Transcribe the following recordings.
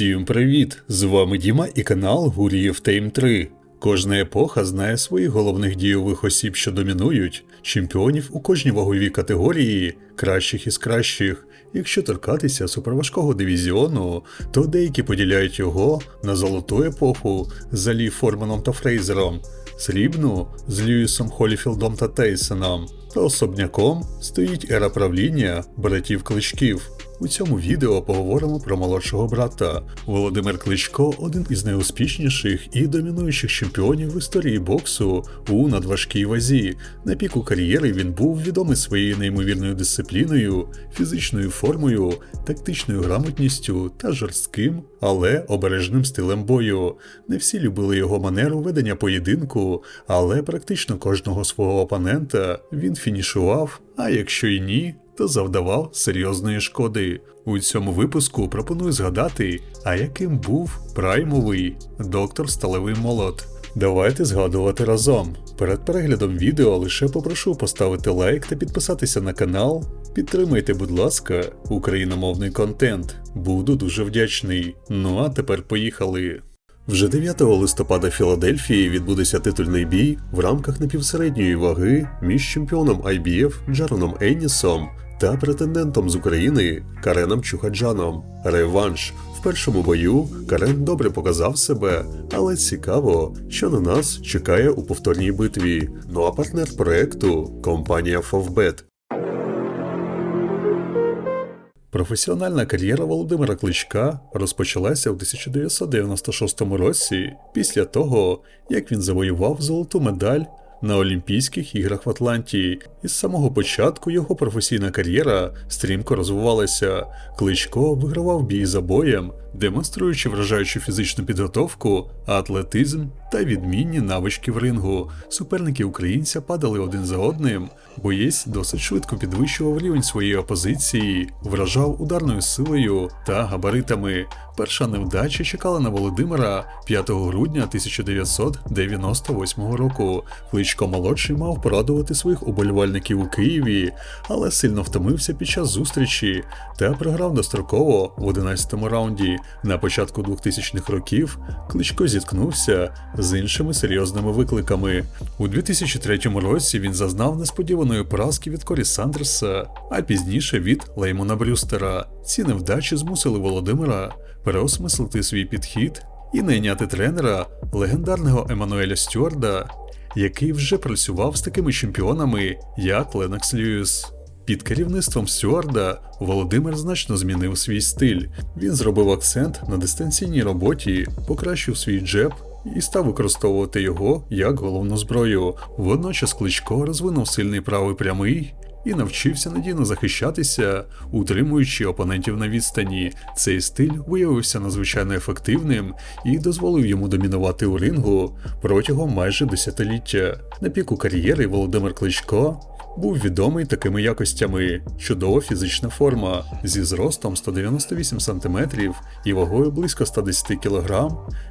Всім привіт! З вами Діма і канал Гуріїв Тейм 3. Кожна епоха знає своїх головних дійових осіб, що домінують, чемпіонів у кожній ваговій категорії, кращих із кращих. Якщо торкатися суперважкого дивізіону, то деякі поділяють його на золоту епоху з Алі Форманом та Фрейзером, срібну з Льюісом Холіфілдом та Тейсоном, та особняком стоїть ера правління братів Кличків. У цьому відео поговоримо про молодшого брата. Володимир Кличко один із найуспішніших і домінуючих чемпіонів в історії боксу у надважкій вазі. На піку кар'єри він був відомий своєю неймовірною дисципліною, фізичною формою, тактичною грамотністю та жорстким, але обережним стилем бою. Не всі любили його манеру ведення поєдинку, але практично кожного свого опонента він фінішував. А якщо і ні, то завдавав серйозної шкоди. У цьому випуску пропоную згадати, а яким був праймовий доктор Сталевий Молот. Давайте згадувати разом. Перед переглядом відео лише попрошу поставити лайк та підписатися на канал. Підтримайте, будь ласка, україномовний контент. Буду дуже вдячний. Ну а тепер поїхали. Вже 9 листопада Філадельфії відбудеться титульний бій в рамках напівсередньої ваги між чемпіоном IBF Джароном Еннісом та претендентом з України Кареном Чухаджаном. Реванш. В першому бою Карен добре показав себе, але цікаво, що на нас чекає у повторній битві. Ну а партнер проекту компанія Фовбет. Професіональна кар'єра Володимира Кличка розпочалася у 1996 році після того, як він завоював золоту медаль на Олімпійських іграх в Атланті. Із самого початку його професійна кар'єра стрімко розвивалася. Кличко вигравав бій за боєм, демонструючи вражаючу фізичну підготовку, атлетизм та відмінні навички в рингу. Суперники українця падали один за одним. Боєць досить швидко підвищував рівень своєї опозиції, вражав ударною силою та габаритами. Перша невдача чекала на Володимира 5 грудня 1998 року. Кличко молодший мав порадувати своїх уболівальників у Києві, але сильно втомився під час зустрічі та програв достроково в 11-му раунді. На початку 2000-х років Кличко зіткнувся з іншими серйозними викликами. У 2003 році він зазнав несподіваної поразки від Корі Сандерса, а пізніше від Леймона Брюстера. Ці невдачі змусили Володимира переосмислити свій підхід і найняти тренера легендарного Еммануеля Стюарда, який вже працював з такими чемпіонами, як Ленокс Льюіс. Під керівництвом Стюарда Володимир значно змінив свій стиль. Він зробив акцент на дистанційній роботі, покращив свій джеб і став використовувати його як головну зброю. Водночас Кличко розвинув сильний правий прямий. І навчився надійно захищатися, утримуючи опонентів на відстані. Цей стиль виявився надзвичайно ефективним і дозволив йому домінувати у рингу протягом майже десятиліття. На піку кар'єри Володимир Кличко був відомий такими якостями: чудова фізична форма зі зростом 198 см і вагою близько 110 кг.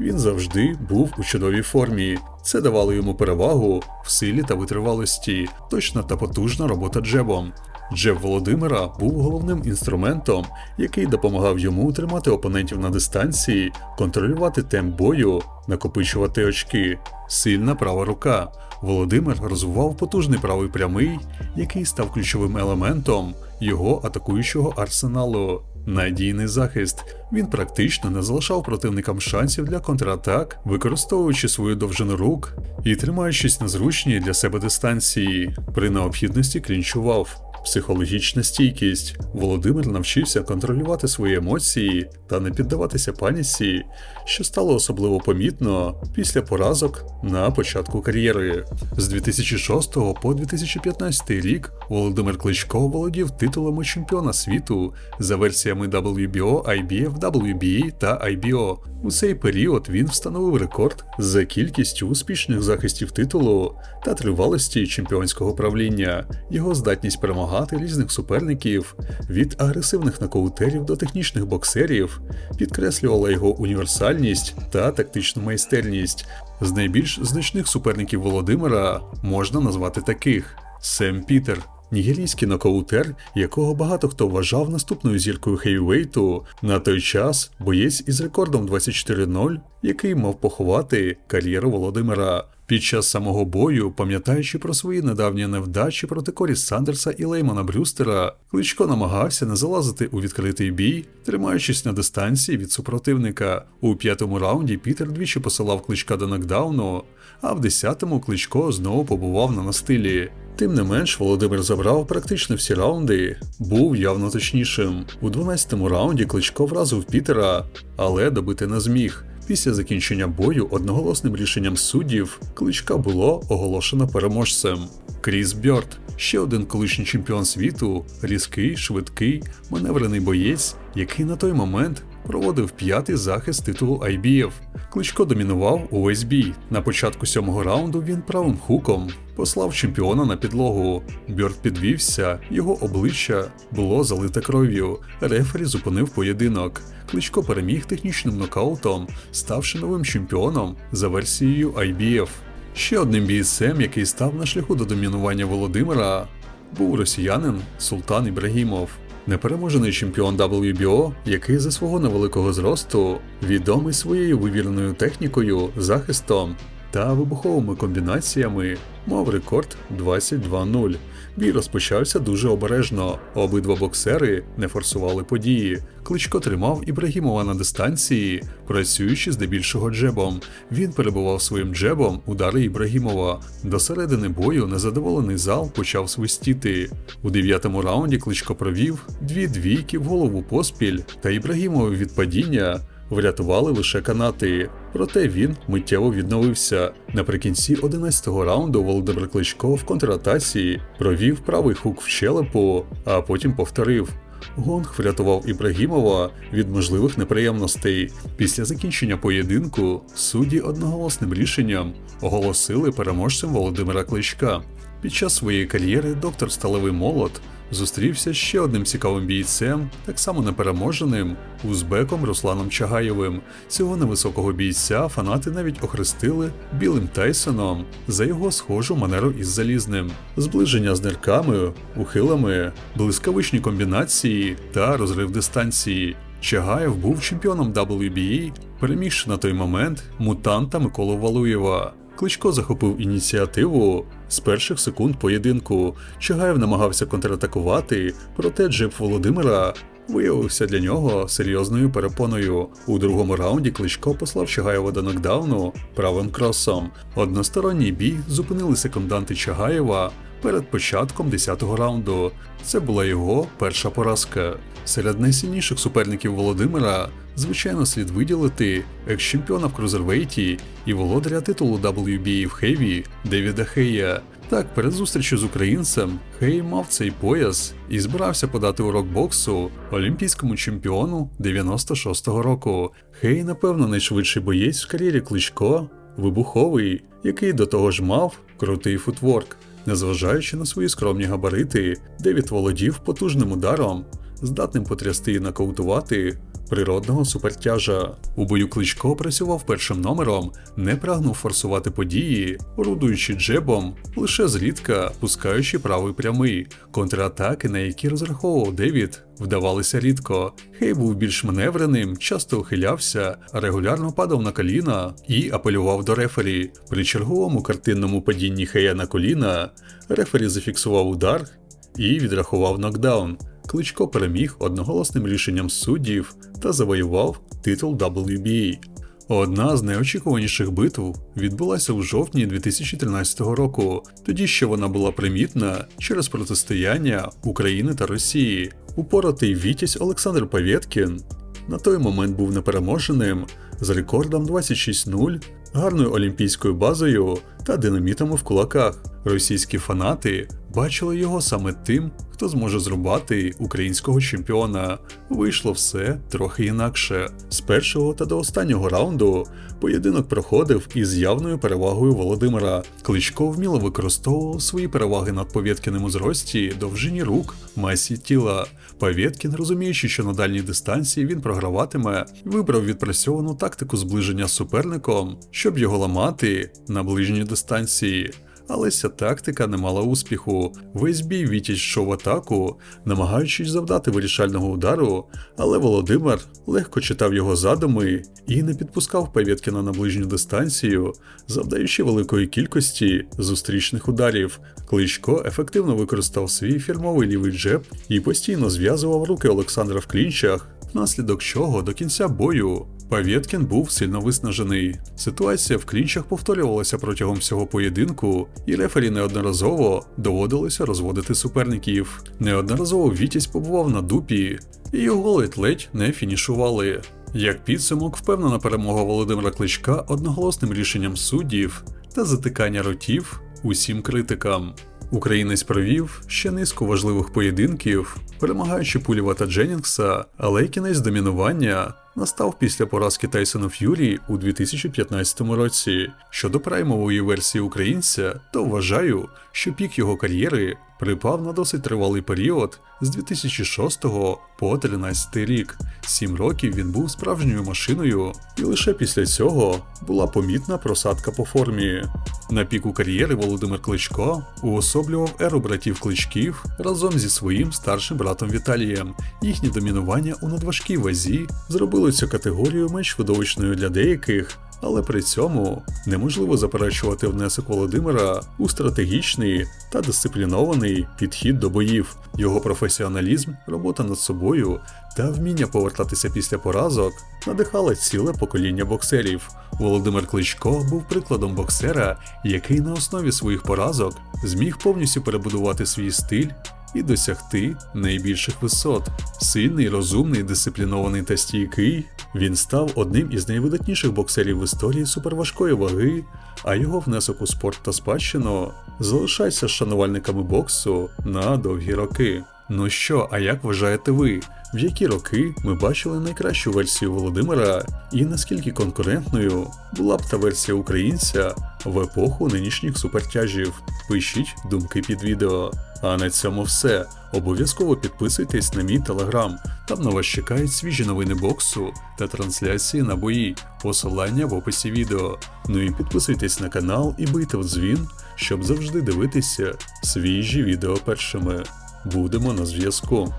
Він завжди був у чудовій формі. Це давало йому перевагу в силі та витривалості, точна та потужна робота джебом. Джеб Володимира був головним інструментом, який допомагав йому тримати опонентів на дистанції, контролювати темп бою, накопичувати очки. Сильна права рука. Володимир розвивав потужний правий прямий, який став ключовим елементом його атакуючого арсеналу. Надійний захист. Він практично не залишав противникам шансів для контратак, використовуючи свою довжину рук і тримаючись на зручній для себе дистанції. При необхідності клінчував. Психологічна стійкість. Володимир навчився контролювати свої емоції та не піддаватися паніці, що стало особливо помітно після поразок на початку кар'єри. З 2006 по 2015 рік Володимир Кличко володів титулами чемпіона світу за версіями WBO, IBF, WBE та IBO. У цей період він встановив рекорд за кількістю успішних захистів титулу та тривалості чемпіонського правління. Його здатність перемагати різних суперників від агресивних нокаутерів до технічних боксерів підкреслювала його універсальність та тактичну майстерність. З найбільш значних суперників Володимира можна назвати таких: Сем Пітер. нігерійський нокаутер, якого багато хто вважав наступною зіркою хейвейту, на той час боєць із рекордом 24-0, який мав поховати кар'єру Володимира. Під час самого бою, пам'ятаючи про свої недавні невдачі проти Корі Сандерса і Леймона Брюстера, Кличко намагався не залазити у відкритий бій, тримаючись на дистанції від супротивника. У п'ятому раунді Пітер двічі посилав кличка до нокдауну, а в десятому кличко знову побував на настилі. Тим не менш, Володимир забрав практично всі раунди, був явно точнішим. У 12-му раунді кличко вразив Пітера, але добити не зміг. Після закінчення бою одноголосним рішенням суддів кличка було оголошено переможцем. Кріс Бьорд, ще один колишній чемпіон світу, різкий, швидкий, маневрений боєць, який на той момент проводив п'ятий захист титулу IBF. Кличко домінував увесь бій. На початку сьомого раунду він правим хуком послав чемпіона на підлогу. Бьорд підвівся, його обличчя було залите кров'ю. Рефері зупинив поєдинок. Кличко переміг технічним нокаутом, ставши новим чемпіоном за версією IBF. Ще одним бійцем, який став на шляху до домінування Володимира, був росіянин Султан Ібрагімов. Непереможений чемпіон WBO, який за свого невеликого зросту відомий своєю вивіреною технікою, захистом та вибуховими комбінаціями, мав рекорд 22-0. Бій розпочався дуже обережно. Обидва боксери не форсували події. Кличко тримав Ібрагімова на дистанції, працюючи здебільшого джебом. Він перебував своїм джебом удари Ібрагімова. До середини бою незадоволений зал почав свистіти. У дев'ятому раунді Кличко провів дві двійки в голову поспіль, та Ібрагімові від падіння врятували лише канати. Проте він миттєво відновився. Наприкінці 11-го раунду Володимир Кличко в контратації провів правий хук в щелепу, а потім повторив. Гонг врятував Ібрагімова від можливих неприємностей. Після закінчення поєдинку судді одноголосним рішенням оголосили переможцем Володимира Кличка. Під час своєї кар'єри доктор Сталевий Молот зустрівся ще одним цікавим бійцем, так само непереможеним, узбеком Русланом Чагаєвим. Цього невисокого бійця фанати навіть охрестили білим Тайсоном за його схожу манеру із залізним, зближення з нирками, ухилами, блискавичні комбінації та розрив дистанції. Чагаєв був чемпіоном WBA, перемігши на той момент мутанта Миколу Валуєва. Кличко захопив ініціативу з перших секунд поєдинку. Чагаєв намагався контратакувати, проте джеб Володимира виявився для нього серйозною перепоною. У другому раунді Кличко послав Чагаєва до нокдауну правим кросом. Односторонній бій зупинили секунданти Чагаєва перед початком 10-го раунду. Це була його перша поразка. Серед найсильніших суперників Володимира, звичайно, слід виділити екс-чемпіона в крузервейті і володаря титулу WBA в Хеві Девіда Хея. Так, перед зустрічю з українцем Хей мав цей пояс і збирався подати урок боксу олімпійському чемпіону 96-го року. Хей, напевно, найшвидший боєць в кар'єрі Кличко, вибуховий, який до того ж мав крутий футворк. Незважаючи на свої скромні габарити, Девід володів потужним ударом, здатним потрясти і нокаутувати природного супертяжа. У бою Кличко працював першим номером, не прагнув форсувати події, орудуючи джебом, лише зрідка пускаючи правий прямий. Контратаки, на які розраховував Девід, вдавалися рідко. Хей був більш маневреним, часто ухилявся, регулярно падав на коліна і апелював до рефері. При черговому картинному падінні Хея на коліна рефері зафіксував удар і відрахував нокдаун. Кличко переміг одноголосним рішенням суддів та завоював титул WBA. Одна з найочікуваніших битв відбулася у жовтні 2013 року. Тоді ще вона була примітна через протистояння України та Росії. Упоротий Вітязь Олександр Павєткін на той момент був непереможеним з рекордом 26-0, гарною олімпійською базою та динамітами в кулаках. Російські фанати бачили його саме тим, хто зможе зрубати українського чемпіона. Вийшло все трохи інакше. З першого та до останнього раунду поєдинок проходив із явною перевагою Володимира. Кличко вміло використовував свої переваги над Повєткіним у зрості, довжині рук, масі тіла. Павєткін, розуміючи, що на дальній дистанції він програватиме, вибрав відпрацьовану тактику зближення з суперником, щоб його ламати на ближній дистанції. Але ця тактика не мала успіху. Весь бій Вітязь йшов в атаку, намагаючись завдати вирішального удару, але Володимир легко читав його задуми і не підпускав Павєткіна на ближню дистанцію, завдаючи великої кількості зустрічних ударів. Кличко ефективно використав свій фірмовий лівий джеб і постійно зв'язував руки Олександра в клінчах, внаслідок чого до кінця бою Павєткін був сильно виснажений. Ситуація в клінчах повторювалася протягом всього поєдинку, і рефері неодноразово доводилося розводити суперників. Неодноразово Вітязь побував на дупі, і його ледь-ледь не фінішували. Як підсумок, впевнена перемога Володимира Кличка одноголосним рішенням суддів та затикання ротів усім критикам. Українець провів ще низку важливих поєдинків, перемагаючи Пулєва та Дженнінгса, але й кінець домінування настав після поразки Тайсона Ф'юрі у 2015 році. Щодо праймової версії українця, то вважаю, що пік його кар'єри припав на досить тривалий період з 2006 по 2013 рік. Сім років він був справжньою машиною, і лише після цього була помітна просадка по формі. На піку кар'єри Володимир Кличко уособлював еру братів Кличків разом зі своїм старшим братом Віталієм. Їхнє домінування у надважкій вазі зробило цю категорію менш видовищною для деяких. Але при цьому неможливо заперечувати внесок Володимира у стратегічний та дисциплінований підхід до боїв. Його професіоналізм, робота над собою та вміння повертатися після поразок надихали ціле покоління боксерів. Володимир Кличко був прикладом боксера, який на основі своїх поразок зміг повністю перебудувати свій стиль і досягти найбільших висот. Сильний, розумний, дисциплінований та стійкий. Він став одним із найвидатніших боксерів в історії суперважкої ваги, а його внесок у спорт та спадщину залишається шанувальниками боксу на довгі роки. Ну що, а як вважаєте ви, в які роки ми бачили найкращу версію Володимира, і наскільки конкурентною була б та версія українця в епоху нинішніх супертяжів? Пишіть думки під відео. А на цьому все. Обов'язково підписуйтесь на мій телеграм. Там на вас чекають свіжі новини боксу та трансляції на бої. Посилання в описі відео. Ну і підписуйтесь на канал і бийте в дзвін, щоб завжди дивитися свіжі відео першими. Будемо на зв'язку.